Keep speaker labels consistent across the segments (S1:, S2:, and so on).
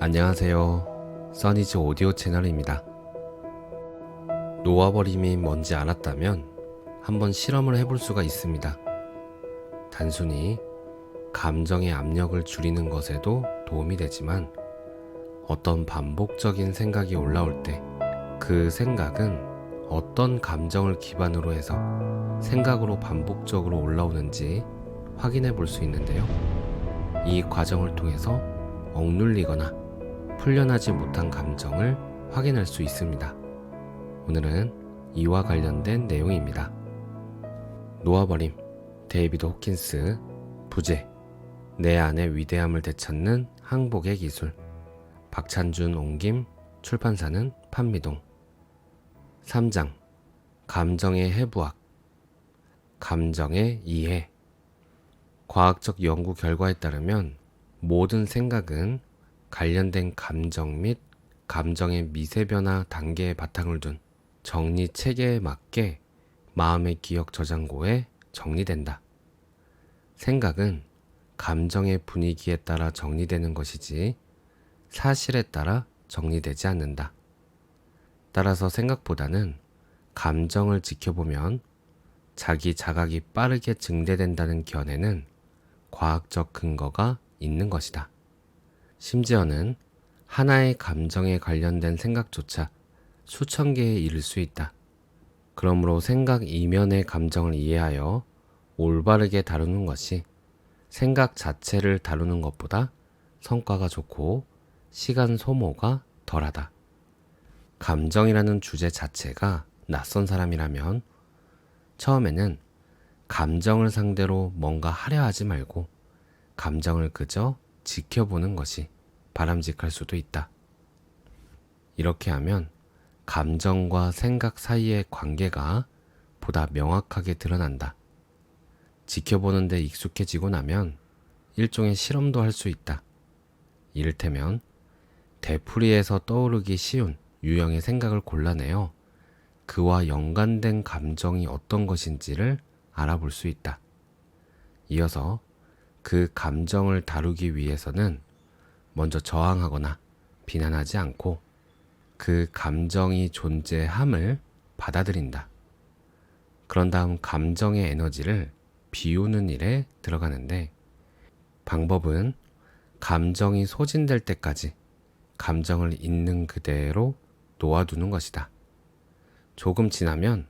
S1: 안녕하세요. 써니즈 오디오 채널입니다. 놓아버림이 뭔지 알았다면 한번 실험을 해볼 수가 있습니다. 단순히 감정의 압력을 줄이는 것에도 도움이 되지만 어떤 반복적인 생각이 올라올 때 그 생각은 어떤 감정을 기반으로 해서 생각으로 반복적으로 올라오는지 확인해 볼 수 있는데요. 이 과정을 통해서 억눌리거나 풀려나지 못한 감정을 확인할 수 있습니다. 오늘은 이와 관련된 내용입니다. 놓아버림, 데이비드 호킨스, 부재, 내 안의 위대함을 되찾는 항복의 기술, 박찬준 옹김, 출판사는 판미동. 3장, 감정의 해부학, 감정의 이해. 과학적 연구 결과에 따르면 모든 생각은 관련된 감정 및 감정의 미세 변화 단계에 바탕을 둔 정리 체계에 맞게 마음의 기억 저장고에 정리된다. 생각은 감정의 분위기에 따라 정리되는 것이지 사실에 따라 정리되지 않는다. 따라서 생각보다는 감정을 지켜보면 자기 자각이 빠르게 증대된다는 견해는 과학적 근거가 있는 것이다. 심지어는 하나의 감정에 관련된 생각조차 수천 개에 이를 수 있다. 그러므로 생각 이면의 감정을 이해하여 올바르게 다루는 것이 생각 자체를 다루는 것보다 성과가 좋고 시간 소모가 덜하다. 감정이라는 주제 자체가 낯선 사람이라면 처음에는 감정을 상대로 뭔가 하려 하지 말고 감정을 그저 지켜보는 것이 바람직할 수도 있다. 이렇게 하면 감정과 생각 사이의 관계가 보다 명확하게 드러난다. 지켜보는데 익숙해지고 나면 일종의 실험도 할 수 있다. 이를테면 되풀이에서 떠오르기 쉬운 유형의 생각을 골라내어 그와 연관된 감정이 어떤 것인지를 알아볼 수 있다. 이어서 그 감정을 다루기 위해서는 먼저 저항하거나 비난하지 않고 그 감정이 존재함을 받아들인다. 그런 다음 감정의 에너지를 비우는 일에 들어가는데 방법은 감정이 소진될 때까지 감정을 있는 그대로 놓아두는 것이다. 조금 지나면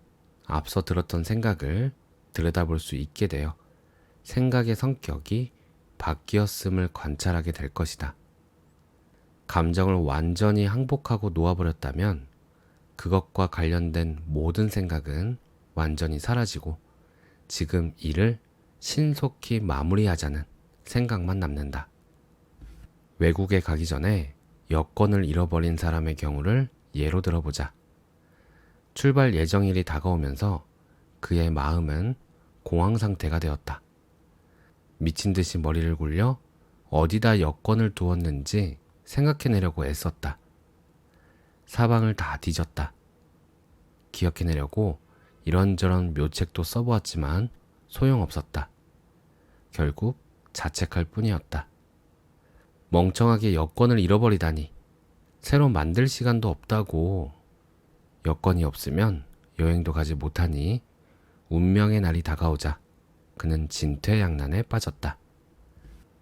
S1: 앞서 들었던 생각을 들여다볼 수 있게 되어 생각의 성격이 바뀌었음을 관찰하게 될 것이다. 감정을 완전히 항복하고 놓아버렸다면 그것과 관련된 모든 생각은 완전히 사라지고 지금 일을 신속히 마무리하자는 생각만 남는다. 외국에 가기 전에 여권을 잃어버린 사람의 경우를 예로 들어보자. 출발 예정일이 다가오면서 그의 마음은 공황 상태가 되었다. 미친 듯이 머리를 굴려 어디다 여권을 두었는지 생각해내려고 애썼다. 사방을 다 뒤졌다. 기억해내려고 이런저런 묘책도 써보았지만 소용없었다. 결국 자책할 뿐이었다. 멍청하게 여권을 잃어버리다니. 새로 만들 시간도 없다고. 여권이 없으면 여행도 가지 못하니 운명의 날이 다가오자 그는 진퇴양난에 빠졌다.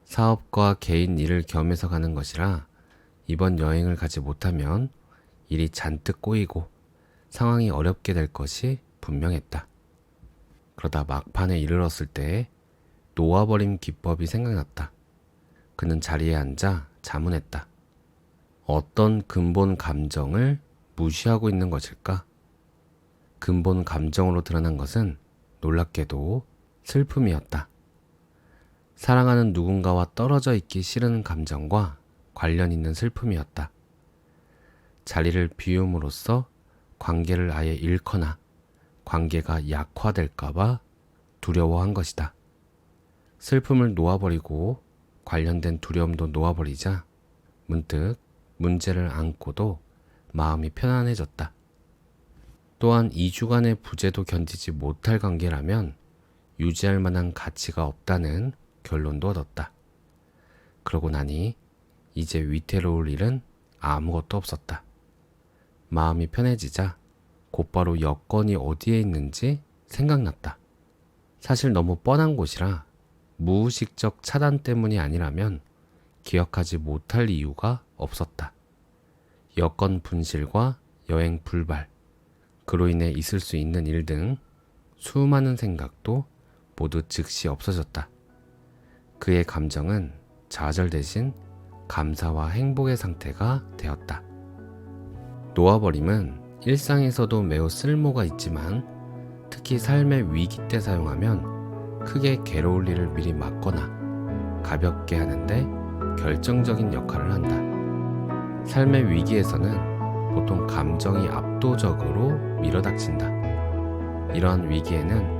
S1: 사업과 개인 일을 겸해서 가는 것이라 이번 여행을 가지 못하면 일이 잔뜩 꼬이고 상황이 어렵게 될 것이 분명했다. 그러다 막판에 이르렀을 때 놓아버림 기법이 생각났다. 그는 자리에 앉아 자문했다. 어떤 근본 감정을 무시하고 있는 것일까? 근본 감정으로 드러난 것은 놀랍게도 슬픔이었다. 사랑하는 누군가와 떨어져 있기 싫은 감정과 관련 있는 슬픔이었다. 자리를 비움으로써 관계를 아예 잃거나 관계가 약화될까봐 두려워한 것이다. 슬픔을 놓아버리고 관련된 두려움도 놓아버리자 문득 문제를 안고도 마음이 편안해졌다. 또한 2주간의 부재도 견디지 못할 관계라면 유지할 만한 가치가 없다는 결론도 얻었다. 그러고 나니 이제 위태로울 일은 아무것도 없었다. 마음이 편해지자 곧바로 여건이 어디에 있는지 생각났다. 사실 너무 뻔한 곳이라 무의식적 차단 때문이 아니라면 기억하지 못할 이유가 없었다. 여건 분실과 여행 불발, 그로 인해 있을 수 있는 일 등 수많은 생각도 모두 즉시 없어졌다. 그의 감정은 좌절 대신 감사와 행복의 상태가 되었다. 놓아버림은 일상에서도 매우 쓸모가 있지만 특히 삶의 위기 때 사용하면 크게 괴로울 일을 미리 막거나 가볍게 하는데 결정적인 역할을 한다. 삶의 위기에서는 보통 감정이 압도적으로 밀어닥친다. 이러한 위기에는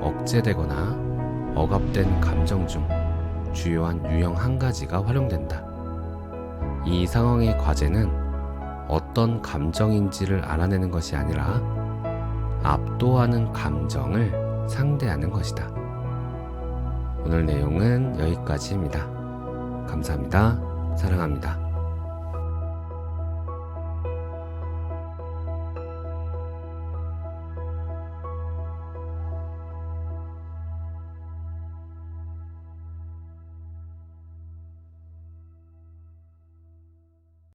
S1: 억제되거나 억압된 감정 중 주요한 유형 한 가지가 활용된다. 이 상황의 과제는 어떤 감정인지를 알아내는 것이 아니라 압도하는 감정을 상대하는 것이다. 오늘 내용은 여기까지입니다. 감사합니다. 사랑합니다.